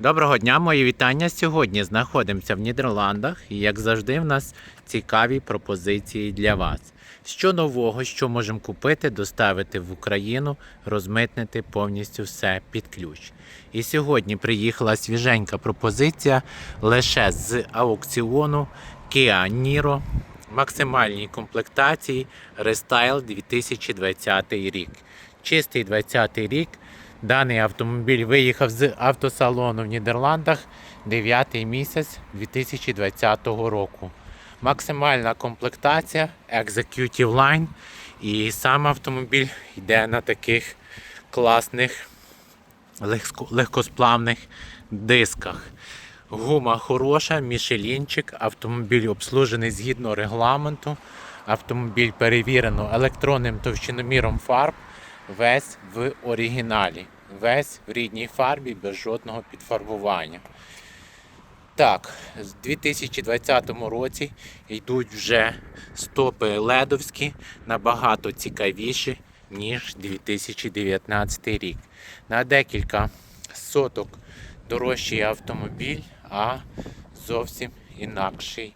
Доброго дня, мої вітання. Сьогодні знаходимося в Нідерландах і, як завжди, в нас цікаві пропозиції для вас. Що нового, що можемо купити, доставити в Україну, розмитнити повністю все під ключ. І сьогодні приїхала свіженька пропозиція лише з аукціону Kia Niro максимальній комплектації Restyle 2020 рік. Чистий 20 рік. Даний автомобіль виїхав з автосалону в Нідерландах 9 місяць 2020 року. Максимальна комплектація Executive Line. І сам автомобіль йде на таких класних легкосплавних дисках. Гума хороша, мішелінчик, автомобіль обслужений згідно регламенту. Автомобіль перевірено електронним товщиноміром фарб, весь в оригіналі, весь в рідній фарбі без жодного підфарбування. Так, в 2020 році йдуть вже стопи ледовські набагато цікавіші, ніж 2019 рік. На декілька соток дорожчий автомобіль, а зовсім інакший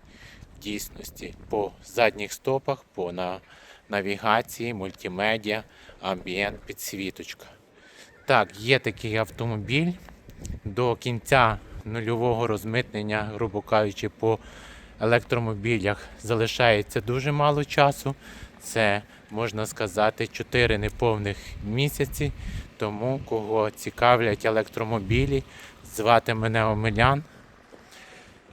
в дійсності. По задніх стопах, по на- навігації, мультимедіа, амбієнт, підсвіточка. Так, є такий автомобіль до кінця нульового розмитнення, грубо кажучи, по електромобілях залишається дуже мало часу. Це можна сказати 4 неповних місяці. Тому кого цікавлять електромобілі, звати мене Омелян.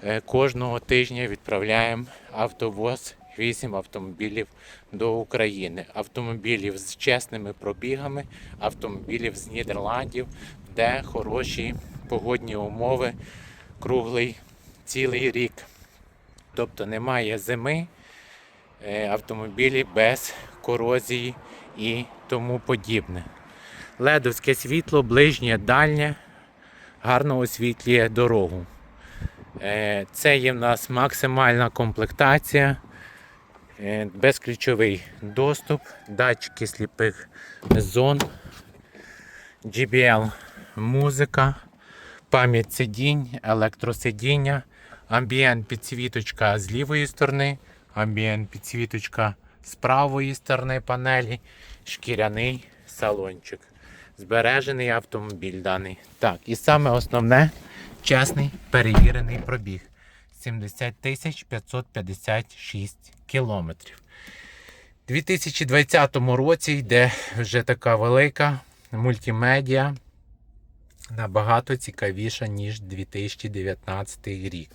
Е, Кожного тижня відправляємо автовоз 8 автомобілів до України. Автомобілів з чесними пробігами, автомобілів з Нідерландів, де хороші погодні умови круглий цілий рік. Тобто немає зими, е, автомобілі без корозії і тому подібне. Ледовське світло, ближнє, дальнє, гарно освітлює дорогу. Е, Це є в нас максимальна комплектація, безключовий доступ, датчики сліпих зон, GBL музика, пам'ять сидінь, електросидіння, амбієнт підсвіточка з лівої сторони, амбієнт підсвіточка з правої сторони панелі, шкіряний салончик. Збережений автомобіль даний. Так, і саме основне чесний перевірений пробіг. 70 тисяч 556 кілометрів. У 2020 році йде вже така велика мультимедіа, набагато цікавіша, ніж 2019 рік.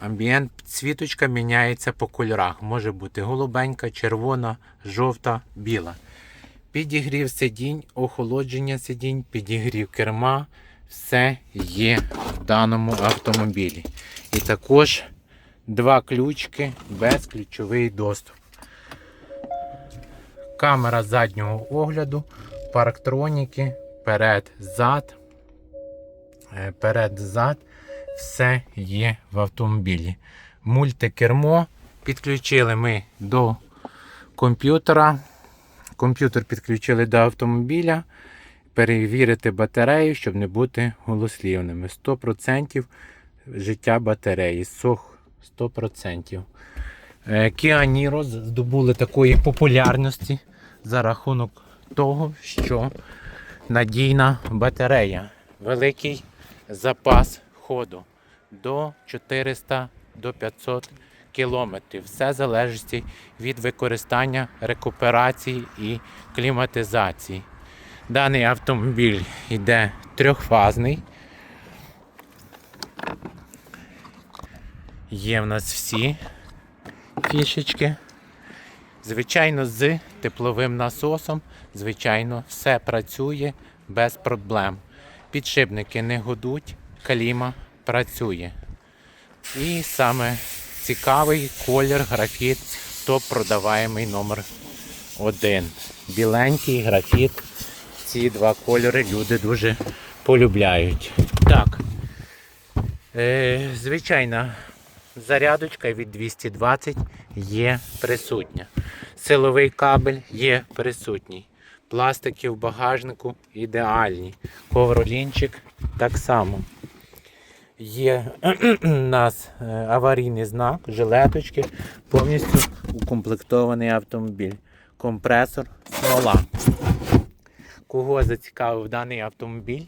Амбієнт світочка міняється по кольорах. Може бути голубенька, червона, жовта, біла. Підігрів сидінь, охолодження сидінь, підігрів керма. Все є в даному автомобілі. І також два ключки, безключовий доступ. Камера заднього огляду, парктроніки, перед, зад. Е, Перед, зад. Все є в автомобілі. Мультикермо підключили ми до комп'ютера. Комп'ютер підключили до автомобіля. Перевірити батарею, щоб не бути голослівними. 100% життя батареї. Сох 100%. Е, Kia Niro здобули такої популярності за рахунок того, що надійна батарея, великий запас ходу до 400 до 500 кілометрів. Все залежить від використання рекуперації і кліматизації. Даний автомобіль йде трьохфазний. Є в нас всі фішечки. Звичайно, з тепловим насосом, звичайно, все працює без проблем. Підшипники не гудуть, кліма працює. І саме цікавий колір графіт топ продаваємий номер один. Біленький графіт. Ці два кольори люди дуже полюбляють. Так. Е, звичайна зарядочка від 220 є присутня. Силовий кабель є присутній. Пластики в багажнику ідеальні. Ковролінчик так само. Є у нас е, аварійний знак, жилеточки, повністю укомплектований автомобіль. Компресор, смола. Кого зацікавив даний автомобіль,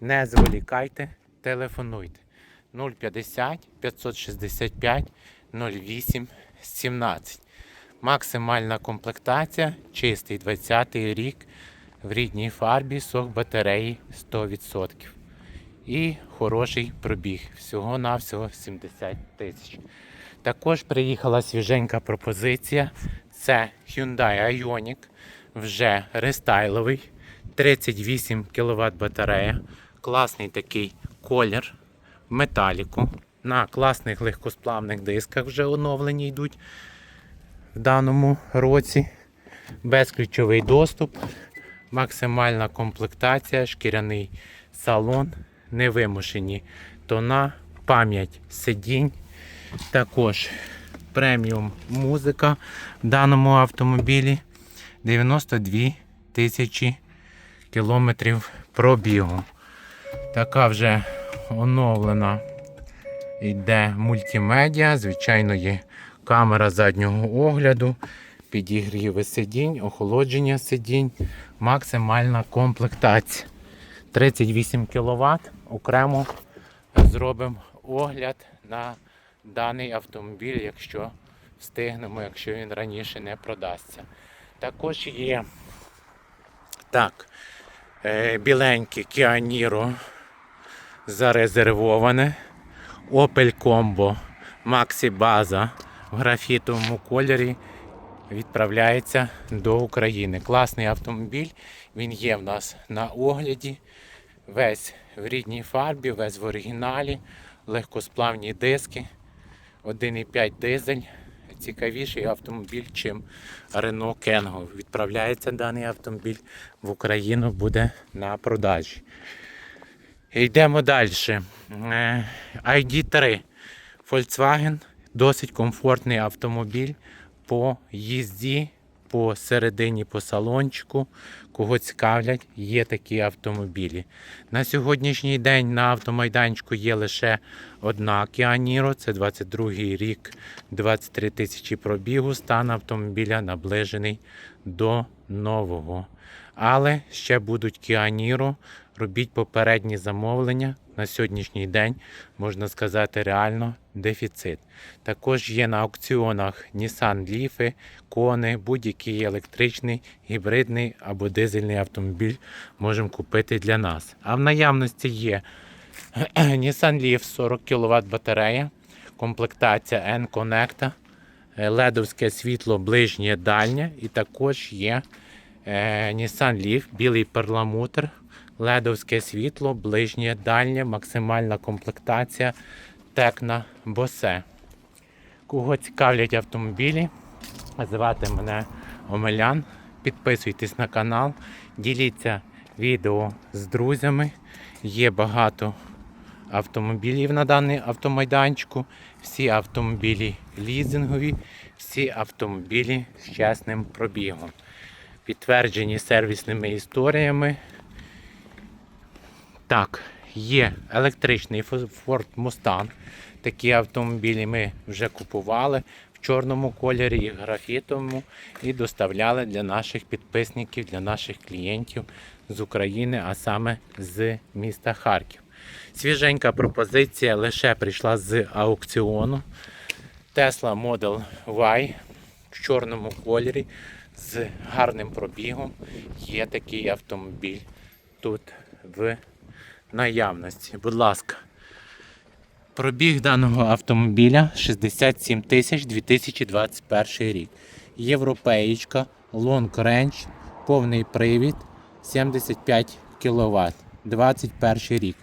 не зволікайте, телефонуйте 050 565 08 17. Максимальна комплектація, чистий 20 рік в рідній фарбі, сок батареї 100%. І хороший пробіг. Всього-навсього 70 тисяч. Також приїхала свіженька пропозиція. Це Hyundai Ioniq, вже рестайловий, 38 кВт батарея, класний такий колір в металіку. На класних легкосплавних дисках вже оновлені йдуть в даному році. Безключовий доступ, максимальна комплектація, шкіряний салон, невимушені тона, пам'ять сидінь. Також преміум музика в даному автомобілі 92 тисячі кілометрів пробігу. Така вже оновлена йде мультимедіа. Звичайно, є камера заднього огляду, підігріви сидінь, охолодження сидінь, максимальна комплектація. 38 кВт. Окремо зробимо огляд на даний автомобіль, якщо встигнемо, якщо він раніше не продасться. Також є так, біленьке Kia Niro зарезервоване. Opel Combo Maxi База в графітовому кольорі відправляється до України. Класний автомобіль, він є в нас на огляді. Весь в рідній фарбі, весь в оригіналі, легкосплавні диски, 1,5 дизель. Цікавіший автомобіль, чим Renault Кенго. Відправляється даний автомобіль в Україну, буде на продажі. Йдемо далі. ID3 Volkswagen. Досить комфортний автомобіль по їзді, по середині, по салончику. Кого цікавлять, є такі автомобілі. На сьогоднішній день на автомайданчику є лише одна Кіаніро, це 22 рік, 23 тисячі пробігу. Стан автомобіля наближений до нового. Але ще будуть Niro. Робіть попередні замовлення. На сьогоднішній день, можна сказати, реально дефіцит. Також є на аукціонах Nissan Leaf, Кони, будь-який електричний, гібридний або дизельний автомобіль можемо купити для нас. А в наявності є Nissan Leaf 40 кВт батарея, комплектація N-Connect, ледовське світло ближнє дальнє і також є е, Nissan Leaf, білий перламутр, ледовське світло, ближнє дальнє, максимальна комплектація Текна Босе. Кого цікавлять автомобілі, звати мене Омелян. Підписуйтесь на канал, діліться відео з друзями. Є багато автомобілів на даний автомайданчику. Всі автомобілі лізингові, всі автомобілі з чесним пробігом. Підтверджені сервісними історіями. Так, є електричний Ford Mustang. Такі автомобілі ми вже купували в чорному кольорі і графітовому і доставляли для наших підписників, для наших клієнтів з України, а саме з міста Харків. Свіженька пропозиція лише прийшла з аукціону. Tesla Model Y в чорному кольорі з гарним пробігом. Є такий автомобіль тут в наявності. Будь ласка. Пробіг даного автомобіля 67 тисяч 2021 рік. Європеєчка, Long Range, повний привід 75 кВт. 21 рік.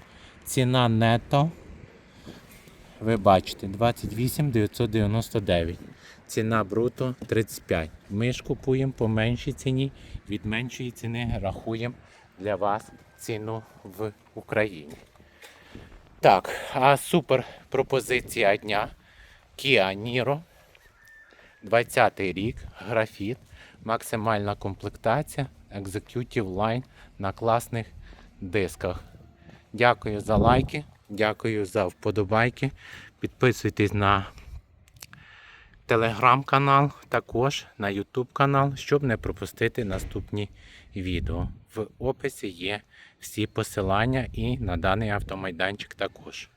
Ціна нетто. Ви бачите, 28 999. Ціна бруто 35. Ми ж купуємо по меншій ціні. Від меншої ціни рахуємо для вас ціну в Україні. Так, а супер пропозиція дня Kia Niro. 20 рік, графіт, максимальна комплектація, Executive Line на класних дисках. Дякую за лайки. Дякую за вподобайки. Підписуйтесь на телеграм-канал, також на YouTube канал, щоб не пропустити наступні відео. В описі є всі посилання і на даний автомайданчик також.